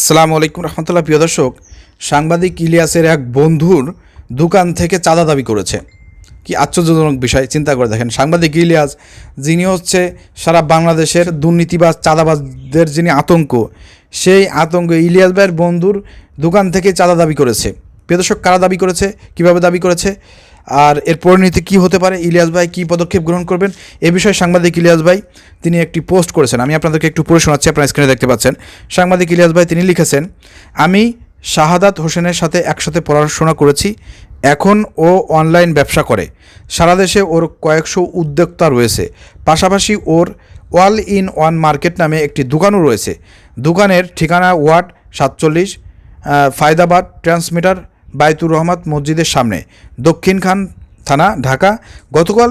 আসসালামু আলাইকুম রহমতুল্লাহ, প্রিয় দর্শক, সাংবাদিক ইলিয়াসের এক বন্ধুর দোকান থেকে চাঁদা দাবি করেছে। কি আশ্চর্যজনক বিষয়, চিন্তা করে দেখেন। সাংবাদিক ইলিয়াস, যিনি হচ্ছে সারা বাংলাদেশের দুর্নীতিবাজ, চাঁদাবাজদের যিনি আতঙ্ক, সেই আতঙ্ক ইলিয়াস ভাইয়ের বন্ধুর দোকান থেকে চাঁদা দাবি করেছে। প্রিয় দর্শক, কারা দাবি করেছে? কীভাবে দাবি করেছে? আর এর পরিণতি কী হতে পারে? ইলিয়াস ভাই কী পদক্ষেপ গ্রহণ করবেন? এ বিষয়ে সাংবাদিক ইলিয়াস ভাই তিনি একটি পোস্ট করেছেন। আমি আপনাদেরকে একটু পড়ে শোনাচ্ছি, আপনার স্ক্রিনে দেখতে পাচ্ছেন। সাংবাদিক ইলিয়াস ভাই তিনি লিখেছেন, আমি শাহাদাত হোসেনের সাথে একসাথে পড়াশোনা করেছি। এখন ও অনলাইন ব্যবসা করে। সারা দেশে ওর কয়েকশো উদ্যোক্তা রয়েছে। পাশাপাশি ওর ওয়াল ইন ওয়ান মার্কেট নামে একটি দোকানও রয়েছে। দোকানের ঠিকানা ওয়ার্ড সাতচল্লিশ ফায়দাবাদ ট্রান্সমিটার বায়তুর রহমত মসজিদের সামনে। দক্ষিণ খান থানা, ঢাকা। গতকাল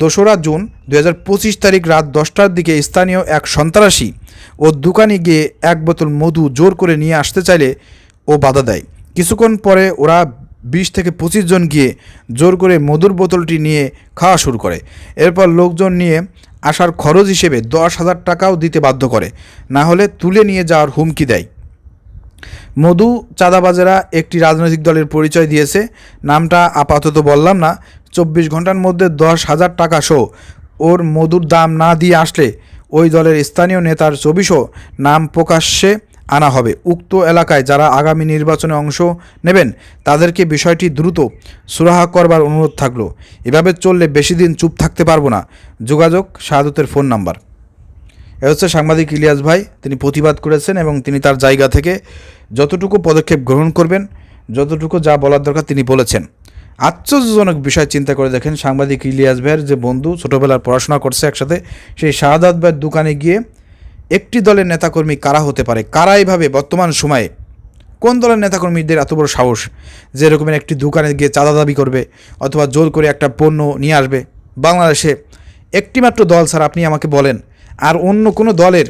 দোসরা জুন দু হাজার পঁচিশ তারিখ রাত দশটার দিকে স্থানীয় এক সন্ত্রাসী ও দোকানে গিয়ে এক বোতল মধু জোর করে নিয়ে আসতে চাইলে ও বাধা দেয়। কিছুক্ষণ পরে ওরা বিশ থেকে পঁচিশ জন গিয়ে জোর করে মধুর বোতলটি নিয়ে খাওয়া শুরু করে। এরপর লোকজন নিয়ে আসার খরচ হিসেবে দশ হাজার টাকাও দিতে বাধ্য করে। না হলে তুলে নিয়ে যাওয়ার হুমকি দেয়। মধু চাঁদাবাজেরা একটি রাজনৈতিক দলের পরিচয় দিয়েছে। নামটা আপাতত বললাম না। চব্বিশ ঘণ্টার মধ্যে দশ হাজার টাকা সহ ওর মধুর দাম না দিয়ে আসলে ওই দলের স্থানীয় নেতার ছবিসহ নাম প্রকাশ্যে আনা হবে। উক্ত এলাকায় যারা আগামী নির্বাচনে অংশ নেবেন, তাদেরকে বিষয়টি দ্রুত সুরাহা করবার অনুরোধ থাকল। এভাবে চললে বেশি দিন চুপ থাকতে পারব না। যোগাযোগ শাহাদতের ফোন নাম্বার। এ হচ্ছে সাংবাদিক ইলিয়াস ভাই। তিনি প্রতিবাদ করেছেন এবং তিনি তার জায়গা থেকে যতটুকু পদক্ষেপ গ্রহণ করবেন, যতটুকু যা বলার দরকার তিনি বলেছেন। আশ্চর্যজনক বিষয় চিন্তা করে দেখেন সাংবাদিক ইলিয়াস ভাইয়ের যে বন্ধু, ছোটোবেলার পড়াশোনা করছে একসাথে, সেই শাহাদাত ভাইয়ের দোকানে গিয়ে একটি দলের নেতাকর্মী কারা হতে পারে? কারা এইভাবে বর্তমান সময়ে? কোন দলের নেতাকর্মীদের এত বড় সাহস যে এরকমের একটি দোকানে গিয়ে চাঁদা দাবি করবে অথবা জোর করে একটা পণ্য নিয়ে আসবে? বাংলাদেশে একটিমাত্র দল স্যার আপনি আমাকে বলেন আর অন্য কোনো দলের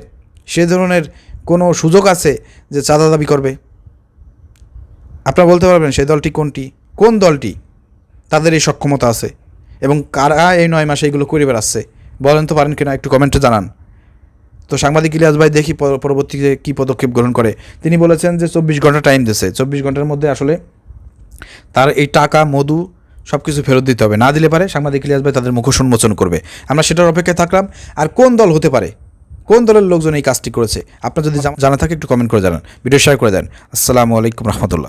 সে ধরনের কোনো সুযোগ আছে যে চাঁদা দাবি করবে? আপনারা বলতে পারবেন সেই দলটি কোনটি? কোন দলটি তাদের এই সক্ষমতা আছে? এবং কারা এই নয় মাসে এগুলো করে বেড়াচ্ছে? বলেন তো পারেন কিনা, একটু কমেন্টে জানান। তো সাংবাদিক ইলিয়াস ভাই দেখি পরবর্তীতে কী পদক্ষেপ গ্রহণ করে। তিনি বলেছেন যে চব্বিশ ঘণ্টা টাইম দিয়েছে। চব্বিশ ঘণ্টার মধ্যে আসলে তার এই টাকা, মধু সব কিছু ফেরত দিতে হবে। না দিলে পারে সাংবাদিক ইলিয়াস ভাই তাদের মুখোশ উন্মোচন করবে। আমরা সেটার অপেক্ষায় থাকলাম। আর কোন দল হতে পারে? কোন দলের লোকজন এই কাজটি করেছে? আপনার যদি জানা থাকে একটু কমেন্ট করে জানান। ভিডিও শেয়ার করে দেন। আসসালামু আলাইকুম রহমতুল্লাহ।